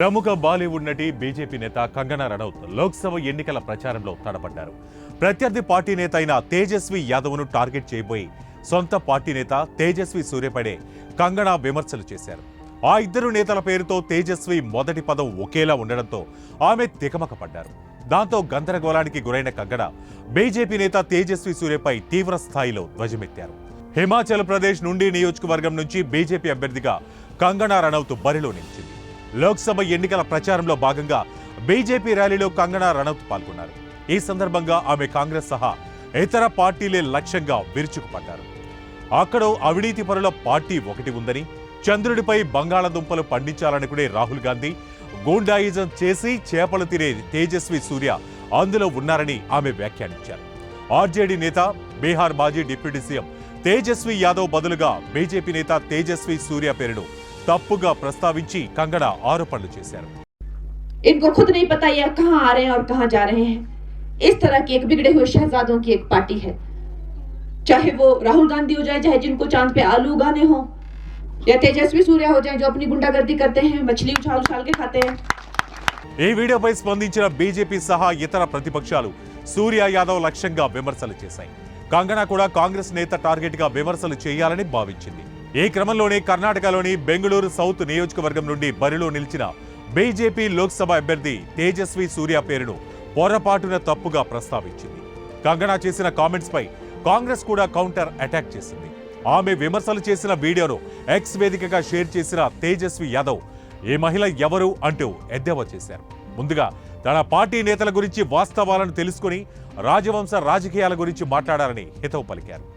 ప్రముఖ బాలీవుడ్ నటి బీజేపీ నేత కంగనా రనౌత్ లోక్సభ ఎన్నికల ప్రచారంలో తడబడ్డారు ప్రత్యర్థి పార్టీ నేత అయిన తేజస్వి యాదవ్ను టార్గెట్ చేయబోయి సొంత పార్టీ నేత తేజస్వి సూర్యపడే కంగనా విమర్శలు చేశారు. ఆ ఇద్దరు నేతల పేరుతో తేజస్వి మొదటి పదం ఒకేలా ఉండడంతో ఆమె తికమక పడ్డారు దాంతో గందరగోళానికి గురైన కంగనా బీజేపీ నేత తేజస్వి సూర్యపై తీవ్ర స్థాయిలో ధ్వజమెత్తారు. హిమాచల్ ప్రదేశ్ నుండి నియోజకవర్గం నుంచి బీజేపీ అభ్యర్థిగా కంగనా రనౌత్ బరిలో నిలిచింది. లోక్సభ ఎన్నికల ప్రచారంలో భాగంగా బీజేపీ ర్యాలీలో కంగనా రనౌత్ పాల్గొన్నారు. ఈ సందర్భంగా ఆమె కాంగ్రెస్ సహా ఇతర పార్టీలే లక్ష్యంగా విరుచుకుపడ్డారు. అక్కడ అవినీతి పరుల పార్టీ ఒకటి ఉందని చంద్రుడిపై బంగాళదుంపలు పండించాలనుకునే రాహుల్ గాంధీ గూండాయిజం చేసి చేపలు తినే తేజస్వి సూర్య అందులో ఉన్నారని ఆమె వ్యాఖ్యానించారు. ఆర్జేడీ నేత బీహార్ మాజీ డిప్యూటీ సీఎం తేజస్వి యాదవ్ బదులుగా బీజేపీ నేత తేజస్వి సూర్య పేరును తప్పుగా ప్రస్తావించి కంగన ఆరోపణలు చేశారు इनको खुद नहीं पता ये कहाँ आ रहे हैं और कहाँ जा रहे हैं इस तरह की एक बिगड़े हुए शहजादों की एक पार्टी है चाहे वो राहुल गांधी हो जाए चाहे जिनको चांद पे आलू उगाने हो या तेजस्वी सूर्या हो जाए जो अपनी गुंडागर्दी करते हैं मछली उछाल उछाल के खाते हैं ఈ వీడియోపై స్పందించిన బీజేపీ సహా ఇతర ప్రతిపక్షాలు సూర్య యాదవ్ లక్ష్యంగా విమర్శలు చేశాయి కంగనా కూడా కాంగ్రెస్ నేత టార్గెట్ గా విమర్శలు చేయాలని భావించింది ఈ క్రమంలోనే కర్ణాటకలోని బెంగళూరు సౌత్ నియోజకవర్గం నుండి బరిలో నిలిచిన బీజేపీ లోక్సభ అభ్యర్థి తేజస్వి సూర్య పేరును పొరపాటున తప్పుగా ప్రస్తావించింది. కంగనా చేసిన కామెంట్స్ పై కాంగ్రెస్ కూడా కౌంటర్ అటాక్ చేసింది. ఆమె విమర్శలు చేసిన వీడియోను ఎక్స్ వేదికగా షేర్ చేసిన తేజస్వి యాదవ్ ఈ మహిళ ఎవరు? అంటూ ఎద్దేవా చేశారు. ముందుగా తన పార్టీ నేతల గురించి వాస్తవాలను తెలుసుకుని రాజవంశ రాజకీయాల గురించి మాట్లాడారని హితవు పలికారు.